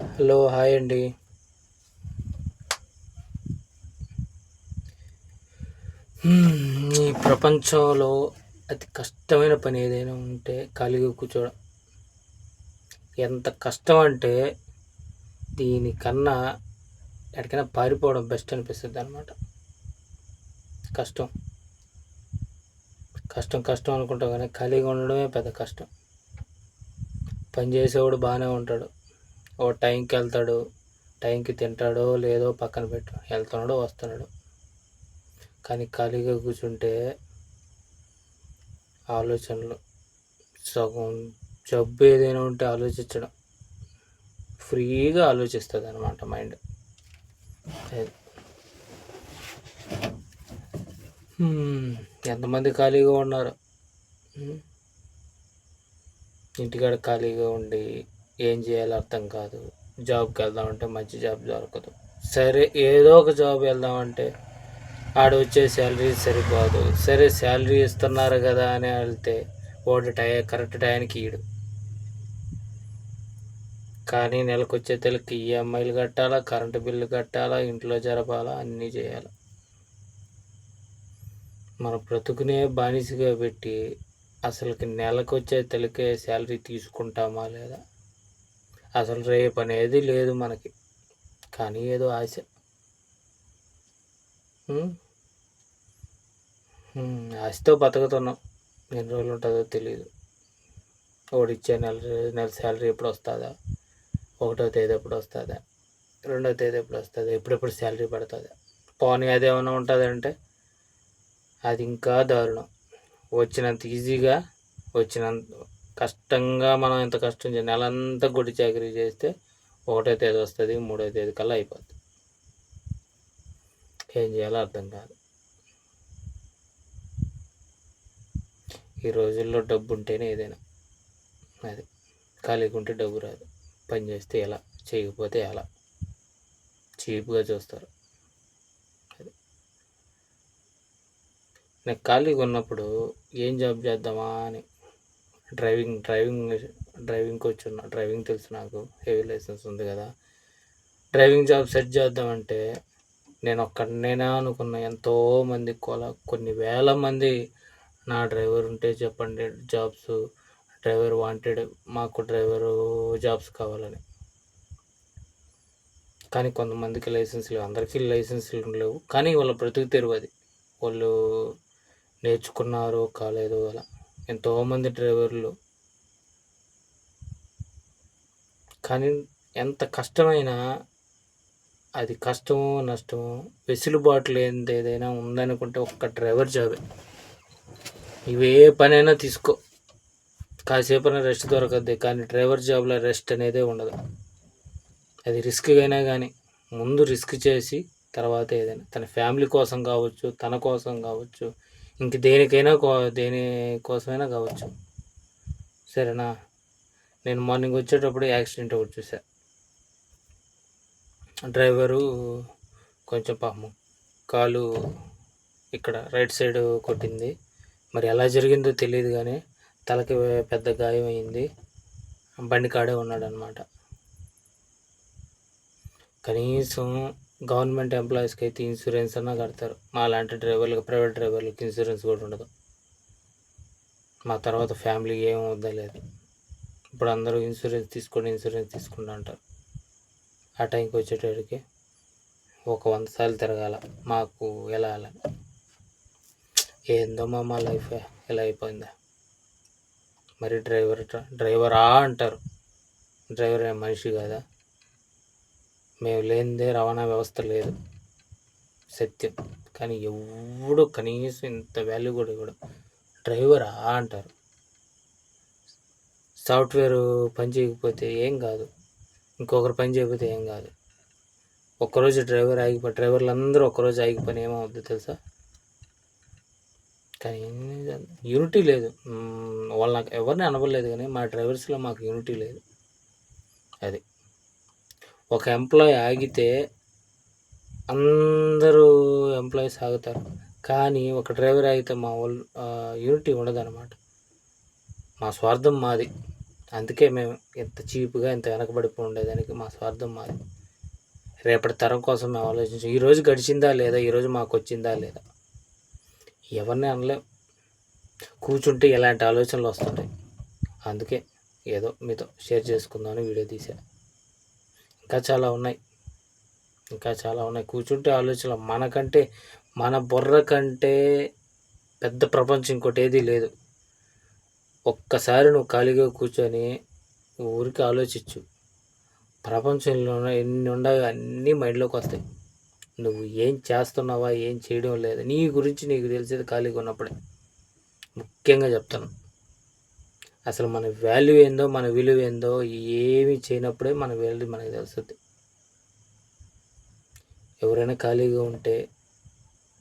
Hello hi అండి. ఈ ప్రపంచంలో అతి కష్టమైన పని ఏదైనా ఉంటే ఖాళీగా కూర్చోవడం. ఎంత కష్టం అంటే దీనికన్నా ఎక్కడికైనా పారిపోవడం బెస్ట్ అనిపిస్తుంది అనమాట కష్టం. కష్టం కష్టం అనుకుంటాం కానీ ఖాళీగా ఉండడమే పెద్ద కష్టం. పని చేసేవాడు బాగానే ఉంటాడు. ఓ టైంకి వెళ్తాడు టైంకి తింటాడో లేదో పక్కన పెట్టు వెళ్తున్నాడో వస్తున్నాడు. కానీ ఖాళీగా కూర్చుంటే ఆలోచనలు సగం జబ్బు ఏదైనా ఉంటే ఆలోచించడం. ఫ్రీగా ఆలోచిస్తుంది అనమాట మైండ్ ఎంతమంది ఖాళీగా ఉన్నారు? ఇంటికాడ ఖాళీగా ఉండి ఏం చేయాలో అర్థం కాదు. జాబ్కి వెళ్దామంటే మంచి జాబ్ దొరకదు. సరే ఏదో ఒక జాబ్ వెళ్దామంటే ఆడ వచ్చే శాలరీ సరిపోదు. సరే శాలరీ ఇస్తున్నారు కదా అని వెళ్తే వాడు టై కరెక్ట్ టైంకి ఇయ్యడు. కానీ నెలకు వచ్చే తెలకి ఈఎంఐలు కట్టాలా కరెంటు బిల్లు కట్టాలా ఇంట్లో జరపాలా అన్నీ చేయాలి. మన బ్రతుకునే బానిసగా పెట్టి అసలుకి నెలకు వచ్చే తెలకే శాలరీ తీసుకుంటామా లేదా? అసలు రేపు అనేది లేదు మనకి. కానీ ఏదో ఆశ. ఆశతో బతుకుతున్నాం. ఎన్ని రోజులు ఉంటుందో తెలియదు ఓడిచ్చే నెల నెల శాలరీ ఎప్పుడు వస్తుందా? ఒకటో తేదీ ఎప్పుడు వస్తుందా? రెండో తేదీ ఎప్పుడు వస్తుంది? ఎప్పుడెప్పుడు శాలరీ పడుతుంది? పోనీ అదేమైనా ఉంటుందంటే అది ఇంకా దారుణం. వచ్చినంత ఈజీగా వచ్చినంత కష్టంగా మనం ఎంత కష్టం చేయాలి నెలంతా గుడి చాకరీ చేస్తే ఒకటో తేదీ వస్తుంది మూడో తేదీ కల్లా అయిపోద్ది. ఏం చేయాలో అర్థం కాదు. ఈ రోజుల్లో డబ్బు ఉంటేనే ఏదైనా అది. ఖాళీగా ఉంటే డబ్బు రాదు. పని చేస్తే ఎలా చేయకపోతే ఎలా. చీప్గా చూస్తారు. అది. నేను ఖాళీగా ఉన్నప్పుడు ఏం జాబ్ చేద్దామా అని డ్రైవింగ్ డ్రైవింగ్ డ్రైవింగ్కి వచ్చి డ్రైవింగ్ తెలుసు నాకు హెవీ లైసెన్స్ ఉంది కదా. డ్రైవింగ్ జాబ్ సెట్ చేద్దామంటే నేను ఒక్కడనేనా అనుకున్న ఎంతోమంది కొల కొన్ని వేల మంది నా డ్రైవర్ ఉంటే చెప్పండి జాబ్స్ డ్రైవర్ వాంటెడ్ మాకు డ్రైవరు జాబ్స్ కావాలని. కానీ కొంతమందికి లైసెన్స్ లేవు అందరికీ లైసెన్స్లు లేవు కానీ వాళ్ళ బ్రతుకు తెరువు అది. వాళ్ళు నేర్చుకున్నారు కాలేదు అలా. ఎంతోమంది డ్రైవర్లు. కానీ ఎంత కష్టమైనా అది కష్టమో నష్టమో వెసులుబాటు లేనిది ఏదైనా ఉందనుకుంటే ఒక్క డ్రైవర్ జాబే. ఇవే పనైనా తీసుకో. కాసేపైనా రెస్ట్ దొరకద్ది కానీ డ్రైవర్ జాబ్లో రెస్ట్ అనేది ఉండదు. అది రిస్క్ అయినా కానీ ముందు రిస్క్ చేసి తర్వాత ఏదైనా తన ఫ్యామిలీ కోసం కావచ్చు తన కోసం కావచ్చు ఇంక దేనికైనా కో దేని కోసమైనా కావచ్చు. సరేనా? నేను మార్నింగ్ వచ్చేటప్పుడు యాక్సిడెంట్ ఒకటి చూసా డ్రైవరు కొంచెం పాపం కాలు ఇక్కడ రైట్ సైడ్ కొట్టింది. మరి ఎలా జరిగిందో తెలియదు కానీ తలకి పెద్ద గాయం అయింది. బండి కాడే ఉన్నాడనమాట కనీసం గవర్నమెంట్ ఎంప్లాయీస్కి అయితే ఇన్సూరెన్స్ అన్నా కడతారు. మా లాంటి డ్రైవర్లకు ప్రైవేట్ డ్రైవర్లకు ఇన్సూరెన్స్ కూడా ఉండదు. మా తర్వాత ఫ్యామిలీ ఏం వద్దలేదు ఇప్పుడు అందరూ ఇన్సూరెన్స్ తీసుకోండి ఇన్సూరెన్స్ తీసుకుంటా అంటారు. ఆ టైంకి వచ్చేటప్పటికి ఒక వంద సార్లు తిరగాల. మాకు ఎలా అలా? ఏందో మా లైఫ్ ఎలా అయిపోయిందా? మరి డ్రైవర్ డ్రైవరా అంటారు. డ్రైవర్ మనిషి కాదా? మేము లేనిదే రవాణా వ్యవస్థ లేదు. సత్యం. కానీ ఎవడు కనీసం ఇంత వాల్యూ కూడా ఇవ్వడు. డ్రైవరా అంటారు. సాఫ్ట్వేర్ పని చేయకపోతే ఏం కాదు. ఇంకొకరు పని చేయకపోతే ఏం కాదు. ఒక్కరోజు డ్రైవర్ ఆగిపో డ్రైవర్లు అందరూ ఒక్కరోజు ఆగిపోయిన ఏమవుద్ది తెలుసా? కానీ యూనిటీ లేదు. వాళ్ళు నాకు ఎవరిని అనవలేదు కానీ మా డ్రైవర్స్లో మాకు యూనిటీ లేదు. అది. ఒక ఎంప్లాయీ ఆగితే అందరూ ఎంప్లాయీస్ ఆగుతారు కానీ ఒక డ్రైవర్ ఆగితే మా వాళ్ళు యూనిటీ ఉండదన్నమాట. మా స్వార్థం మాది. అందుకే మేము ఇంత చీప్గా ఇంత వెనకబడిపోయి ఉండేదానికి మా స్వార్థం మాది. రేపటి తరం కోసం మేము ఆలోచించాం ఈరోజు గడిచిందా లేదా? ఈరోజు మాకు వచ్చిందా లేదా? ఎవరిని అనలేం. కూర్చుంటే ఇలాంటి ఆలోచనలు వస్తుంటాయి. అందుకే ఏదో మీతో షేర్ చేసుకుందామని వీడియో తీసా. ఇంకా చాలా ఉన్నాయి. ఇంకా చాలా ఉన్నాయి. కూర్చుంటే ఆలోచన మనకంటే మన బుర్ర కంటే పెద్ద ప్రపంచం ఇంకోటి ఏదీ లేదు. ఒక్కసారి నువ్వు ఖాళీగా కూర్చొని ఊరికి ఆలోచించు. ప్రపంచంలో ఎన్ని ఉండగా అన్నీ మైండ్లోకి వస్తాయి. నువ్వు ఏం చేస్తున్నావా ఏం చేయడం లేదు. నీ గురించి నీకు తెలిసేది ఖాళీగా ఉన్నప్పుడే. ముఖ్యంగా చెప్తాను. అసలు మన వాల్యూ ఏందో మన విలువ ఏందో ఏమి చేయనప్పుడే మన వాల్యూ మనకు తెలుస్తుంది. ఎవరైనా ఖాళీగా ఉంటే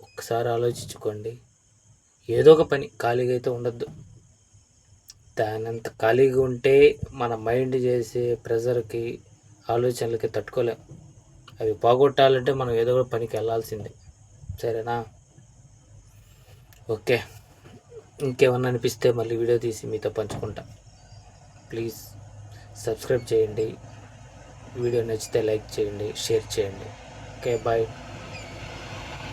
ఒక్కసారి ఆలోచించుకోండి. ఏదో ఒక పని ఖాళీగా అయితే ఉండద్దు. దానంత ఖాళీగా ఉంటే మన మైండ్ చేసే ప్రెజర్కి ఆలోచనలకి తట్టుకోలేం. అవి పోగొట్టాలంటే మనం ఏదో ఒక పనికి వెళ్ళాల్సిందే. సరేనా? ఓకే. ఇంకేమన్నా అనిపిస్తే మళ్ళీ వీడియో తీసి మీతో పంచుకుంటా. ప్లీజ్ సబ్స్క్రైబ్ చేయండి. వీడియో నచ్చితే లైక్ చేయండి షేర్ చేయండి. Okay bye